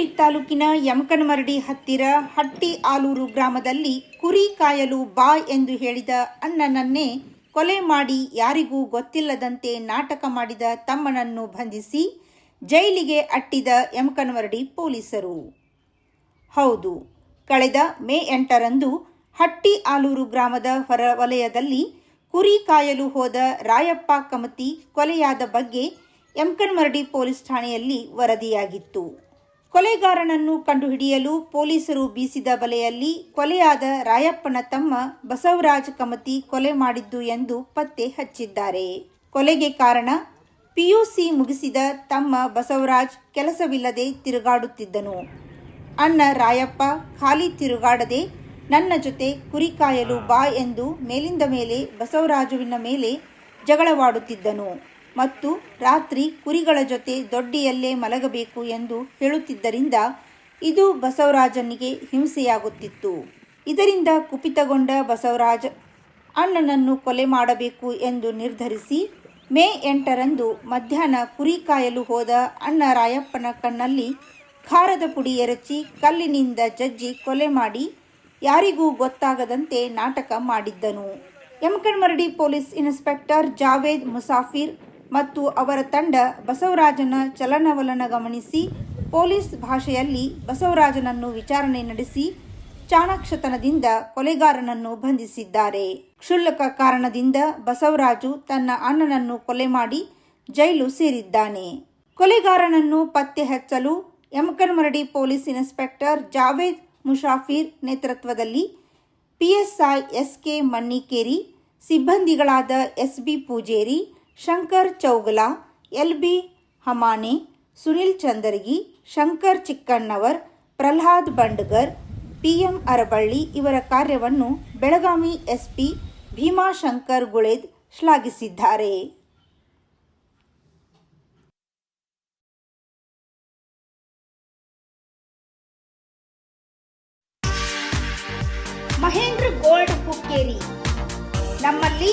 ಹುಕ್ಕೇರಿ ತಾಲೂಕಿನ ಯಮಕನಮರಡಿ ಹತ್ತಿರ ಹಟ್ಟಿ ಆಲೂರು ಗ್ರಾಮದಲ್ಲಿ ಕುರಿ ಕಾಯಲು ಬಾ ಎಂದು ಹೇಳಿದ ಅಣ್ಣನನ್ನೇ ಕೊಲೆ ಮಾಡಿ ಯಾರಿಗೂ ಗೊತ್ತಿಲ್ಲದಂತೆ ನಾಟಕ ಮಾಡಿದ ತಮ್ಮನನ್ನು ಬಂಧಿಸಿ ಜೈಲಿಗೆ ಅಟ್ಟಿದ ಯಮಕನಮರಡಿ ಪೊಲೀಸರು. ಹೌದು, ಕಳೆದ ಮೇ ಎಂಟರಂದು ಹಟ್ಟಿ ಆಲೂರು ಗ್ರಾಮದ ಹೊರವಲಯದಲ್ಲಿ ಕುರಿ ಕಾಯಲು ಹೋದ ರಾಯಪ್ಪ ಕಮತಿ ಕೊಲೆಯಾದ ಬಗ್ಗೆ ಎಂಕಣ್ಮರಡಿ ಪೊಲೀಸ್ ಠಾಣೆಯಲ್ಲಿ ವರದಿಯಾಗಿತ್ತು. ಕೊಲೆಗಾರನನ್ನು ಕಂಡುಹಿಡಿಯಲು ಪೊಲೀಸರು ಬೀಸಿದ ಬಲೆಯಲ್ಲಿ ಕೊಲೆಯಾದ ರಾಯಪ್ಪನ ತಮ್ಮ ಬಸವರಾಜ್ ಕಮತಿ ಕೊಲೆ ಮಾಡಿದ್ದು ಎಂದು ಪತ್ತೆ ಹಚ್ಚಿದ್ದಾರೆ. ಕೊಲೆಗೆ ಕಾರಣ, ಪಿಯುಸಿ ಮುಗಿಸಿದ ತಮ್ಮ ಬಸವರಾಜ್ ಕೆಲಸವಿಲ್ಲದೆ ತಿರುಗಾಡುತ್ತಿದ್ದನು. ಅಣ್ಣ ರಾಯಪ್ಪ ಖಾಲಿ ತಿರುಗಾಡದೆ ನನ್ನ ಜೊತೆ ಕುರಿ ಕಾಯಲು ಬಾ ಎಂದು ಮೇಲಿಂದ ಮೇಲೆ ಬಸವರಾಜುವಿನ ಮೇಲೆ ಜಗಳವಾಡುತ್ತಿದ್ದನು. ಮತ್ತು ರಾತ್ರಿ ಕುರಿಗಳ ಜೊತೆ ದೊಡ್ಡಿಯಲ್ಲೇ ಮಲಗಬೇಕು ಎಂದು ಹೇಳುತ್ತಿದ್ದರಿಂದ ಇದು ಬಸವರಾಜನಿಗೆ ಹಿಂಸೆಯಾಗುತ್ತಿತ್ತು. ಇದರಿಂದ ಕುಪಿತಗೊಂಡ ಬಸವರಾಜ ಅಣ್ಣನನ್ನು ಕೊಲೆ ಮಾಡಬೇಕು ಎಂದು ನಿರ್ಧರಿಸಿ ಮೇ ಎಂಟರಂದು ಮಧ್ಯಾಹ್ನ ಕುರಿ ಕಾಯಲು ಹೋದ ಅಣ್ಣ ರಾಯಪ್ಪನ ಕಣ್ಣಲ್ಲಿ ಖಾರದ ಪುಡಿ ಎರಚಿ ಕಲ್ಲಿನಿಂದ ಜಜ್ಜಿ ಕೊಲೆ ಮಾಡಿ ಯಾರಿಗೂ ಗೊತ್ತಾಗದಂತೆ ನಾಟಕ ಮಾಡಿದ್ದನು. ಯಮಕಣ್ಮರಡಿ ಪೊಲೀಸ್ ಇನ್ಸ್ಪೆಕ್ಟರ್ ಜಾವೇದ್ ಮುಸಾಫಿರ್ ಮತ್ತು ಅವರ ತಂಡ ಬಸವರಾಜನ ಚಲನವಲನ ಗಮನಿಸಿ, ಪೊಲೀಸ್ ಭಾಷೆಯಲ್ಲಿ ಬಸವರಾಜನನ್ನು ವಿಚಾರಣೆ ನಡೆಸಿ, ಚಾಣಾಕ್ಷತನದಿಂದ ಕೊಲೆಗಾರನನ್ನು ಬಂಧಿಸಿದ್ದಾರೆ. ಕ್ಷುಲ್ಲಕ ಕಾರಣದಿಂದ ಬಸವರಾಜು ತನ್ನ ಅಣ್ಣನನ್ನು ಕೊಲೆ ಮಾಡಿ ಜೈಲು ಸೇರಿದ್ದಾನೆ. ಕೊಲೆಗಾರನನ್ನು ಪತ್ತೆ ಹಚ್ಚಲು ಯಮಕನ್ಮರಡಿ ಪೊಲೀಸ್ ಇನ್ಸ್ಪೆಕ್ಟರ್ ಜಾವೇದ್ ಮುಷಾಫಿರ್ ನೇತೃತ್ವದಲ್ಲಿ PSI SK Mannikeri, ಸಿಬ್ಬಂದಿಗಳಾದ SB Pujeri Shankar Chougala, L B Hamane Sunil Chandargi, Shankar Chikkannavar, Prahlad Bandgar, PM Araballi ಇವರ ಕಾರ್ಯವನ್ನು ಬೆಳಗಾವಿ ಎಸ್ಪಿ ಭೀಮಾಶಂಕರ್ ಗುಳೇದ್ ಶ್ಲಾಘಿಸಿದ್ದಾರೆ. ಮಹೇಂದ್ರ ಗೋಲ್ಡ್ ಹುಕ್ಕೇರಿ. ನಮ್ಮಲ್ಲಿ